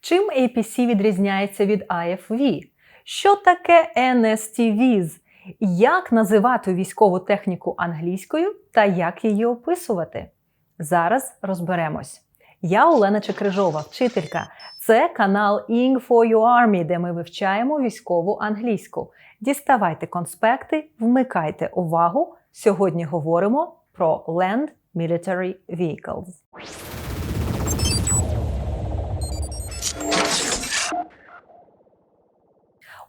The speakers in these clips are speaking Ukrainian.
Чим APC відрізняється від IFV? Що таке NSTVs? Як називати військову техніку англійською та як її описувати? Зараз розберемось. Я Олена Чекрижова, вчителька. Це канал Ing for Your Army, де ми вивчаємо військову англійську. Діставайте конспекти, вмикайте увагу. Сьогодні говоримо про Land Military Vehicles.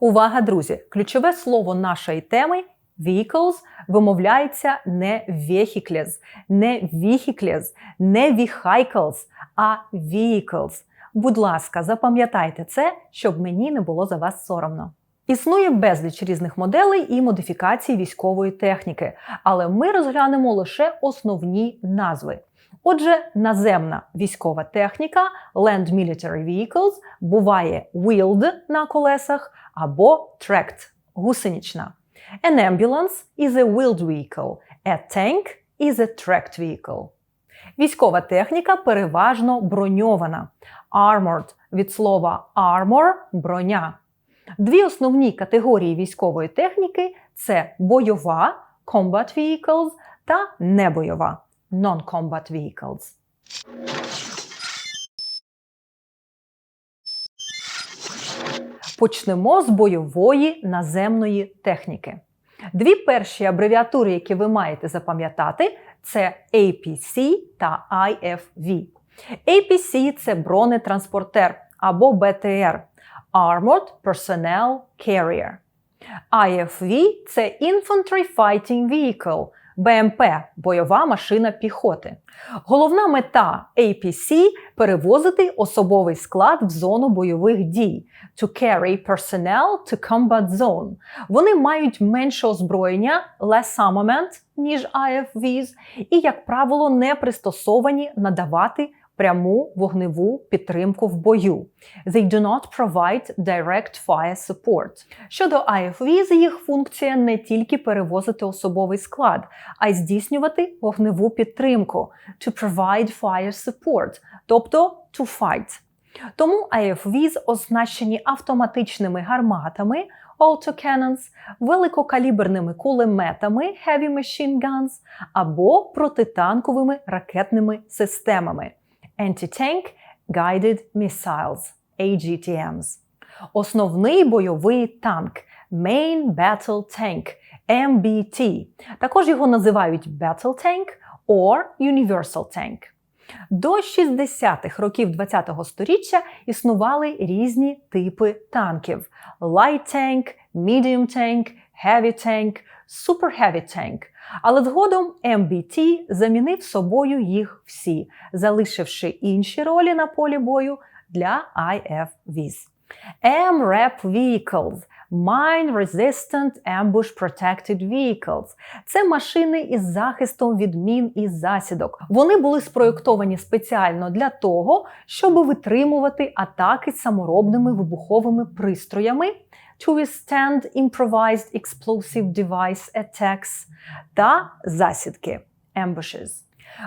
Увага, друзі! Ключове слово нашої теми vehicles вимовляється не vehicles, не vehicles, не vehicles, а vehicles. Будь ласка, запам'ятайте це, щоб мені не було за вас соромно. Існує безліч різних моделей і модифікацій військової техніки, але ми розглянемо лише основні назви. Отже, наземна військова техніка Land Military Vehicles буває wheeled на колесах або tracked – гусенична. An ambulance is a wheeled vehicle, a tank is a tracked vehicle. Військова техніка переважно броньована. Armored від слова armor – броня. Дві основні категорії військової техніки це бойова combat vehicles та небойова non-combat vehicles. Почнемо з бойової наземної техніки. Дві перші абревіатури, які ви маєте запам'ятати, це APC та IFV. APC це бронетранспортер або БТР Armored Personnel Carrier. IFV це Infantry Fighting Vehicle БМП бойова машина піхоти. Головна мета APC перевозити особовий склад в зону бойових дій to carry personnel to combat zone. Вони мають менше озброєння, less armament, ніж IFVs, і, як правило, не пристосовані надавати пряму вогневу підтримку в бою. They do not provide direct fire support. Щодо IFVs, їх функція не тільки перевозити особовий склад, а й здійснювати вогневу підтримку to provide fire support, тобто to fight. Тому IFVs оснащені автоматичними гарматами autocannons, великокаліберними кулеметами heavy machine guns або протитанковими ракетними системами Anti-Tank Guided Missiles AGTMs. Основний бойовий танк Main Battle Tank MBT. Також його називають Battle Tank or Universal Tank. До 60-х років ХХ століття існували різні типи танків: Light Tank, Medium Tank, Heavy Tank, Super Heavy Tank. Але згодом MBT замінив собою їх всі, залишивши інші ролі на полі бою для IFVs. MRAP Vehicles Mine Resistant Ambush Protected Vehicles це машини із захистом від мін і засідок. Вони були спроєктовані спеціально для того, щоб витримувати атаки саморобними вибуховими пристроями to withstand improvised explosive device attacks та засідки ambushes.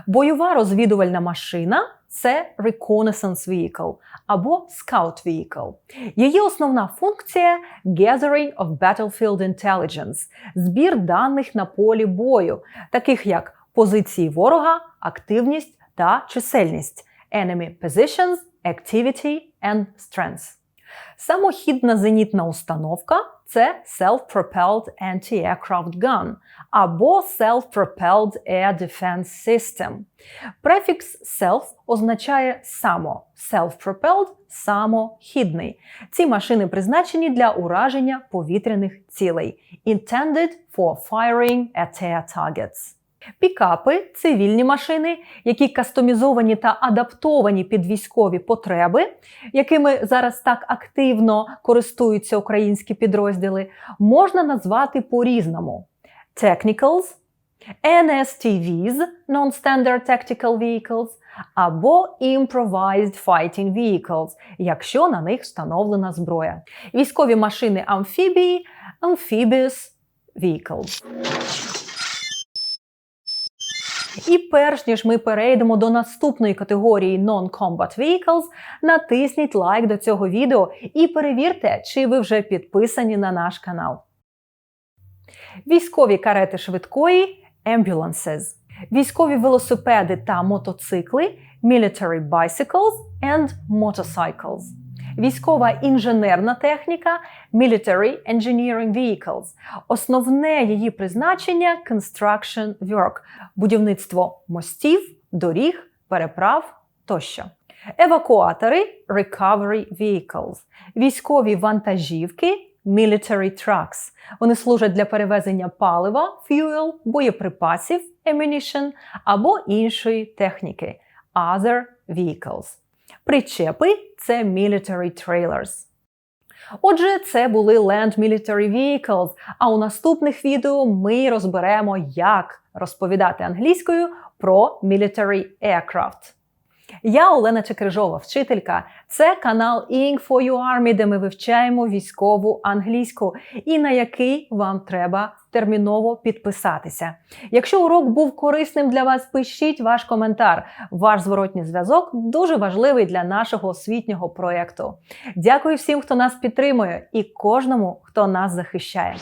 Бойова розвідувальна машина це reconnaissance vehicle або scout vehicle. Її основна функція gathering of battlefield intelligence збір даних на полі бою, таких як позиції ворога, активність та чисельність, enemy positions, activity and strength. Самохідна зенітна установка це Self-Propelled Anti-Aircraft Gun або Self-Propelled Air Defense System. Префікс self означає само, self-propelled самохідний. Ці машини призначені для ураження повітряних цілей. Intended for firing at air targets. Пікапи цивільні машини, які кастомізовані та адаптовані під військові потреби, якими зараз так активно користуються українські підрозділи, можна назвати по-різному: Technicals, NSTVs Non-Standard Tactical Vehicles або Improvised Fighting Vehicles, якщо на них встановлена зброя. Військові машини амфібії Amphibious Vehicles. І перш ніж ми перейдемо до наступної категорії Non-Combat Vehicles, натисніть лайк до цього відео і перевірте, чи ви вже підписані на наш канал. Військові карети швидкої ambulances, військові велосипеди та мотоцикли military bicycles and motorcycles, військова інженерна техніка military engineering vehicles, основне її призначення construction work, будівництво мостів, доріг, переправ тощо. Евакуатори recovery vehicles, військові вантажівки military trucks. Вони служать для перевезення палива, fuel, боєприпасів, ammunition або іншої техніки other vehicles. Причепи це military trailers. Отже, це були Land Military Vehicles, а у наступних відео ми розберемо, як розповідати англійською про Military Aircraft. Я Олена Чекрижова, вчителька. Це канал Ing for You Army, де ми вивчаємо військову англійську і на який вам треба терміново підписатися. Якщо урок був корисним для вас, пишіть ваш коментар. Ваш зворотній зв'язок дуже важливий для нашого освітнього проєкту. Дякую всім, хто нас підтримує, і кожному, хто нас захищає.